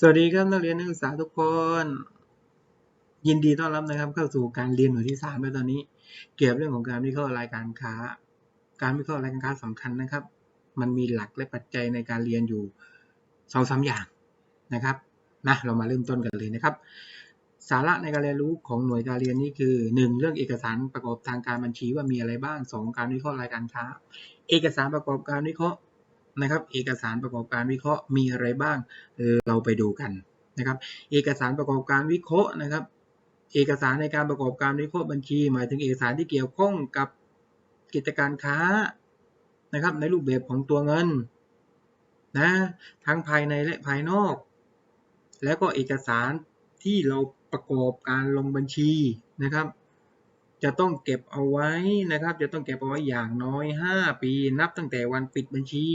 สวัสดีครับนักเรียนนักศึกษาทุกคน ยินดีต้อนรับนะครับเข้าสู่การเรียนหน่วยที่สามในตอนนี้ เกี่ยวกับเรื่องของการวิเคราะห์รายการค้า การวิเคราะห์รายการค้าสำคัญนะครับ มันมีหลักและปัจจัยในการเรียนอยู่สองสาอย่างนะครับนะเรามาเริ่มต้นกันเลยนะครับ สาระในการเรียนรู้ของหน่วยการเรียนนี้คือ 1. เรื่องเอกสารประกอบทางการบัญชีว่ามีอะไรบ้าง 2. การวิเคราะห์รายการค้า เอกสารประกอบการวิเคราะห์ นะครับ เอกสารประกอบการวิเคราะห์มีอะไรบ้าง เราไปดูกันนะครับ เอกสารประกอบการวิเคราะห์นะครับ เอกสารในการประกอบการวิเคราะห์บัญชี หมายถึงเอกสารที่เกี่ยวข้องกับกิจการค้านะครับ ในรูปแบบของตัวเงินนะทั้งภายในและภายนอก แล้วก็เอกสารที่เราประกอบการลงบัญชีนะครับ จะต้องเก็บเอาไว้นะครับ จะต้องเก็บเอาไว้อย่างน้อย 5 ปี นับตั้งแต่วันปิดบัญชี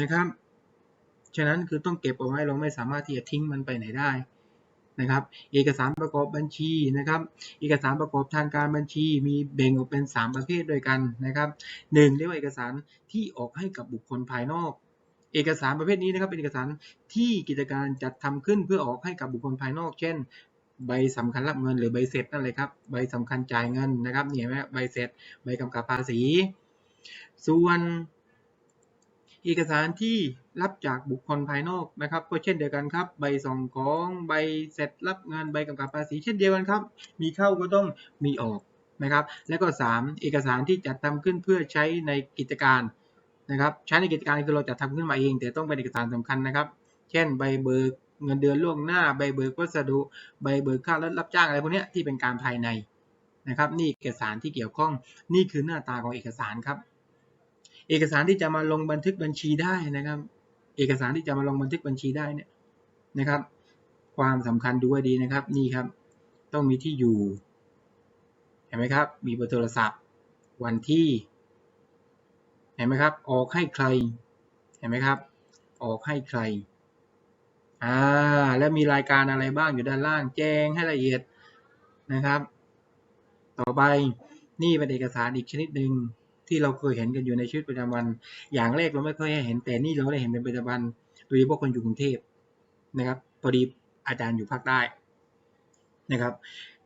นะครับ ฉะนั้นคือต้องเก็บเอาไว้เราไม่สามารถที่จะทิ้งมันไปไหนได้นะครับ เอกสารประกอบบัญชีนะครับ เอกสารประกอบทางการบัญชีมีแบ่งออกเป็น 3 ประเภทด้วยกันนะครับหนึ่งเรียกว่าเอกสารที่ออกให้กับบุคคลภายนอก เอกสารประเภทนี้นะครับเป็นเอกสารที่กิจการจัดทำขึ้นเพื่อออกให้กับบุคคลภายนอก เช่น ใบสำคัญรับเงินหรือใบเสร็จนั่นเลยครับใบสำคัญจ่ายเงินนะครับเนี่ยไหมใบเสร็จใบกำกับภาษี ส่วน เอกสารที่รับจากบุคคลภายนอกนะครับ ก็เช่นเดียวกันครับ ใบส่งของใบเสร็จรับเงินใบกำกับภาษีเช่นเดียวกันครับ มีเข้าก็ต้องมีออกนะครับ แล้วก็ 3 เอกสารที่จัดทำขึ้นเพื่อใช้ในกิจการนะครับ ใช้ในกิจการคือเราจัดทำขึ้นมาเอง แต่ต้องเป็นเอกสารสำคัญนะครับ เช่นใบเบิกเงินเดือนล่วงหน้าใบเบิกวัสดุใบเบิกค่ารถรับจ้างอะไรพวกนี้ที่เป็นการภายในนะครับ นี่เอกสารที่เกี่ยวข้องนี่คือหน้าตาของเอกสารครับ เอกสารที่จะมาลงบันทึกบัญชีได้นะครับ เอกสารที่จะมาลงบันทึกบัญชีได้เนี่ยนะครับ ความสำคัญดูให้ดีนะครับนี่ครับ ต้องมีที่อยู่เห็นไหมครับ มีเบอร์โทรศัพท์ วันที่เห็นไหมครับ ออกให้ใครเห็นไหมครับ ออกให้ใครอ่าแล้วมีรายการอะไรบ้างอยู่ด้านล่างแจ้งให้ละเอียดนะครับ ต่อไปนี่เป็นเอกสารอีกชนิดหนึ่ง ที่เราเคยเห็นกันอยู่ในชีวิตประจำวัน อย่างแรกเราไม่เคยเห็นแต่นี่เราได้เห็นเป็นประจำวันโดยเฉพาะคนอยู่กรุงเทพนะครับพอดีอาจารย์อยู่ภาคใต้นะครับ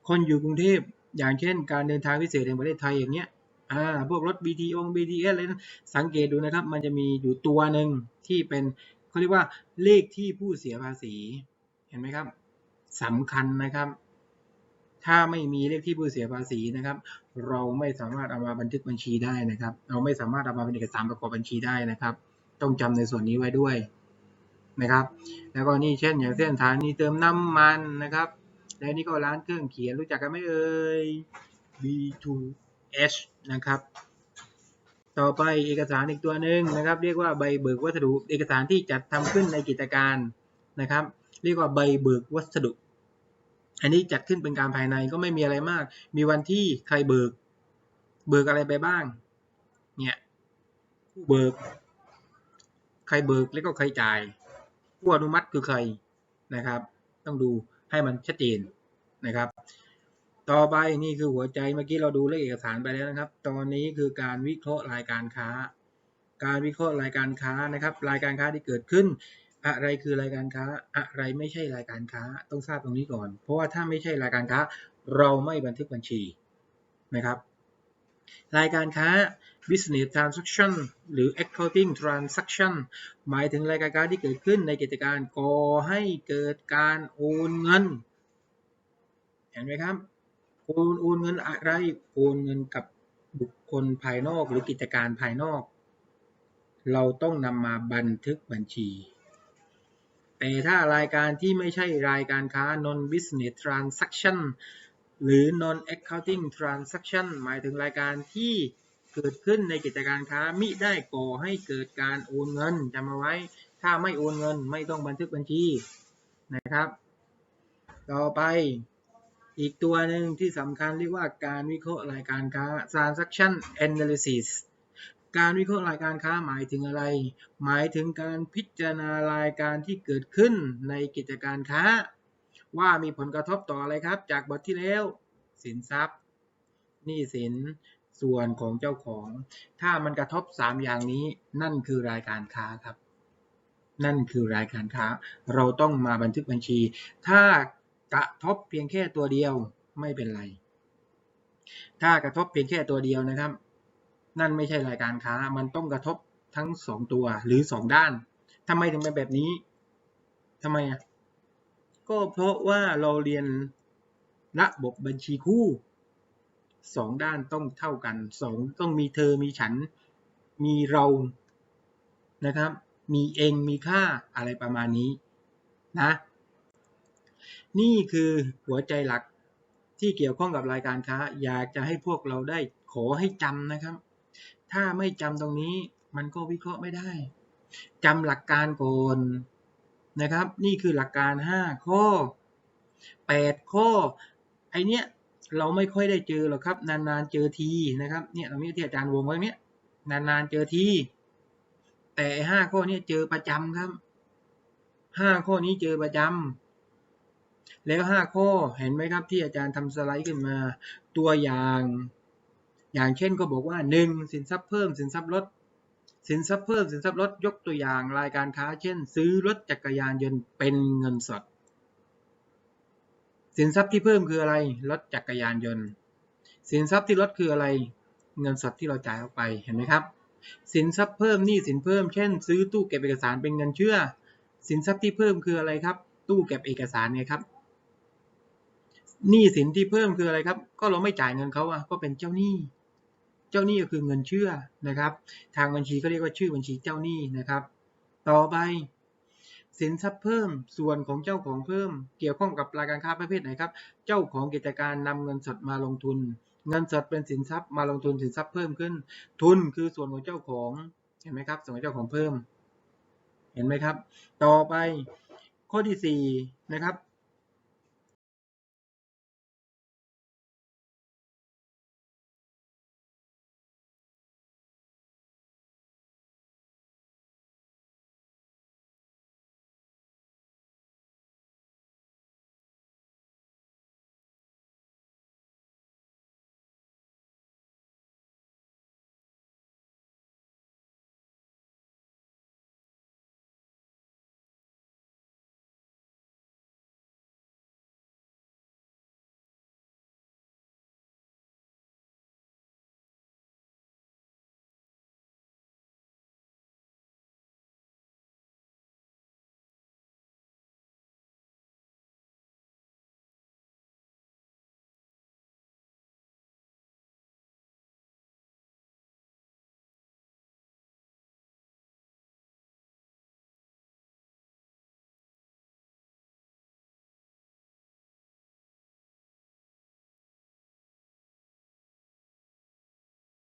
คนอยู่กรุงเทพอย่างเช่น การเดินทางพิเศษในประเทศไทยอย่างเงี้ยอ่าพวกรถ BTO BTS อะไรนะสังเกตดูนะครับ มันจะมีอยู่ตัวหนึ่งที่เป็นเขาเรียกว่าเลขที่ผู้เสียภาษีเห็นไหมครับสำคัญนะครับ ถ้าไม่มีเลขที่ผู้เสียภาษีนะครับ เราไม่สามารถเอามาบันทึกบัญชีได้นะครับ เราไม่สามารถเอามาเป็นเอกสารประกอบบัญชีได้นะครับ ต้องจำในส่วนนี้ไว้ด้วยนะครับ แล้วก็นี่เช่น อย่างเส้นสถานีเติมน้ำมันนะครับ และนี่ก็ร้านเครื่องเขียนรู้จักกันไหมเอ่ย B2H นะครับ ต่อไปเอกสารอีกตัวหนึ่งนะครับ เรียกว่าใบเบิกวัสดุ เอกสารที่จัดทำขึ้นในกิจการนะครับ เรียกว่าใบเบิกวัสดุ อันนี้จัดขึ้นเป็นการภายในก็ไม่มีอะไรมาก มีวันที่ใครเบิก เบิกอะไรไปบ้าง เนี่ยผู้เบิก ใครเบิกแล้วก็ใครจ่าย ผู้อนุมัติคือใครนะครับ ต้องดูให้มันชัดเจนนะครับ ต่อไปนี่คือหัวใจเมื่อกี้เราดูเลขเอกสารไปแล้วนะครับ ตอนนี้คือการวิเคราะห์รายการค้า การวิเคราะห์รายการค้านะครับ รายการค้าที่เกิดขึ้น อะไรคือรายการค้า อะไรไม่ใช่รายการค้า ต้องทราบตรงนี้ก่อน เพราะว่าถ้าไม่ใช่รายการค้า เราไม่บันทึกบัญชีนะครับ รายการค้า business transaction หรือ accounting transaction หมายถึงรายการค้าที่เกิดขึ้นในกิจการก่อให้เกิดการโอนเงิน เห็นไหมครับโอนโอนเงินอะไรโอนเงินกับบุคคลภายนอกหรือกิจการภายนอก เราต้องนำมาบันทึกบัญชี แต่ถ้ารายการที่ไม่ใช่รายการค้า non business transaction หรือ non accounting transaction หมายถึงรายการที่เกิดขึ้นในกิจการค้ามิได้ก่อให้เกิดการโอนเงินจำเอาไว้ ถ้าไม่โอนเงินไม่ต้องบันทึกบัญชีนะครับ ต่อไปอีกตัวหนึ่งที่สำคัญเรียกว่าการวิเคราะห์รายการค้า transaction analysis การวิเคราะห์รายการค้าหมายถึงอะไร หมายถึงการพิจารณารายการที่เกิดขึ้นในกิจการค้า ว่ามีผลกระทบต่ออะไรครับ จากบทที่แล้ว สินทรัพย์หนี้สินส่วนของเจ้าของ ถ้ามันกระทบ 3 อย่างนี้ นั่นคือรายการค้าครับ นั่นคือรายการค้า เราต้องมาบันทึกบัญชี ถ้ากระทบเพียงแค่ตัวเดียวไม่เป็นไร ถ้ากระทบเพียงแค่ตัวเดียวนะครับ นั่นไม่ใช่รายการค้า มันต้องกระทบทั้งสองตัวหรือสองด้านทำไมถึงเป็นแบบนี้ทำไมอะ ก็เพราะว่าเราเรียนระบบบัญชีคู่สองด้านต้องเท่ากันสองต้องมีเธอมีฉัน มีเรานะครับ มีเองมีค่าอะไรประมาณนี้นะ นี่คือหัวใจหลักที่เกี่ยวข้องกับรายการค้า อยากจะให้พวกเราได้ขอให้จำนะครับ ถ้าไม่จำตรงนี้มันก็วิเคราะห์ไม่ได้จำหลักการก่อนนะครับ นี่คือหลักการ 5 ข้อ 8 ข้อ ไอเนี้ยเราไม่ค่อยได้เจอหรอกครับ นานๆเจอทีนะครับเนี่ยตรงนี้ที่อาจารย์วงไว้เนี้ยนานๆเจอทีแต่ห้าข้อนี้เจอประจำครับห้าข้อนี้เจอประจำแล้วห้าข้อเห็นไหมครับที่อาจารย์ทำสไลด์ขึ้นมา ตัวอย่าง อย่างเช่นก็บอกว่าหนึ่งสินทรัพย์เพิ่มสินทรัพย์ลดสินทรัพย์เพิ่มสินทรัพย์ลดยกตัวอย่างรายการค้า เช่น ซื้อรถจักรยานยนต์เป็นเงินสด สินทรัพย์ที่เพิ่มคืออะไรรถจักรยานยนต์ สินทรัพย์ที่ลดคืออะไร เงินสดที่เราจ่ายออกไปเห็นไหมครับ สินทรัพย์เพิ่มนี้สินเพิ่มเช่น ซื้อตู้เก็บเอกสารเป็นเงินเชื่อ สินทรัพย์ที่เพิ่มคืออะไรครับ ตู้เก็บเอกสารไงครับหนี้สินที่เพิ่มคืออะไรครับ ก็เราไม่จ่ายเงินเขาอะก็เป็นเจ้าหนี้ เจ้าหนี้ก็คือเงินเชื่อนะครับ ทางบัญชีก็เรียกว่าชื่อบัญชีเจ้าหนี้นะครับ ต่อไป สินทรัพย์เพิ่มส่วนของเจ้าของเพิ่ม เกี่ยวข้องกับรายการค้าประเภทไหนครับ เจ้าของกิจการนำเงินสดมาลงทุน เงินสดเป็นสินทรัพย์มาลงทุนสินทรัพย์เพิ่มขึ้น ทุนคือส่วนของเจ้าของเห็นไหมครับส่วนของเจ้าของเพิ่ม เห็นไหมครับ ต่อไปข้อที่สี่นะครับ